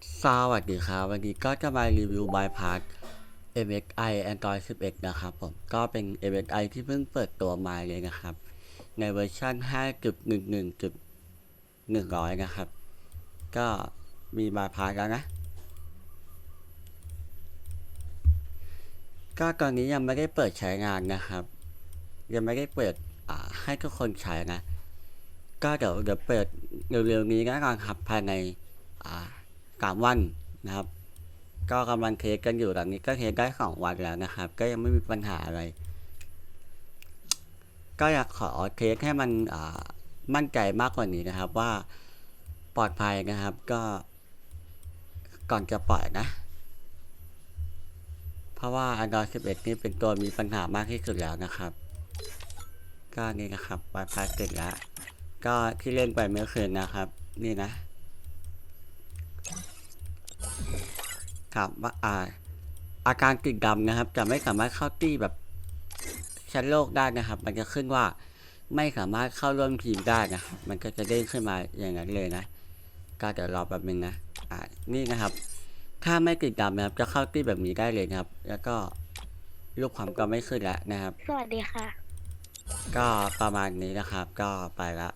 สวัสดีครับวันนี้ก็จะมารีวิวบายพาส MXI Android 11 นะครับผมก็เป็น MXI ที่เพิ่งเปิดตัวมาเลยนะครับ ในเวอร์ชัน5.11.100 นะครับ ก็มีบายพาสแล้วนะ ก็ตอนนี้ยังไม่ได้เปิดใช้งานนะครับ ยังไม่ได้เปิดให้ทุกคนใช้นะ ก็เดี๋ยวเดี๋ยวเปิดเร็วๆนี้แล้วกันครับภายในอ่า สามวันนะครับ ก็กำลังเทสกันอยู่ตอนนี้ก็เทสได้สองวันแล้วนะครับ ก็ยังไม่มีปัญหาอะไร ก็อยากขอเทสให้มันมั่นใจมากกว่านี้นะครับว่าปลอดภัยนะครับก็ก่อนจะปล่อยนะ เพราะว่า Android 11 นี่เป็นตัวมีปัญหามากที่สุดแล้วนะครับ ก็นี่นะครับ Wi-Fi ติดแล้ว ก็ที่เล่นไปเมื่อคืนนะครับ นี่นะ ครับว่าอ่าอาการติดดำนะครับ จะไม่สามารถเข้าตี้แบบแชทโลกได้นะครับ มันจะขึ้นว่าไม่สามารถเข้าร่วมทีมได้นะครับมันก็จะเด้งขึ้นมาอย่างนั้นเลยนะก็เดี๋ยวรอแป๊บนึงนะอ่านี่นะครับ ถ้าไม่ติดดำนะครับ จะเข้าตี้แบบนี้ได้เลยนะครับ แล้วก็รูปความก็ไม่ขึ้นแล้วนะครับ สวัสดีค่ะ ก็ประมาณนี้นะครับ ก็ไปละ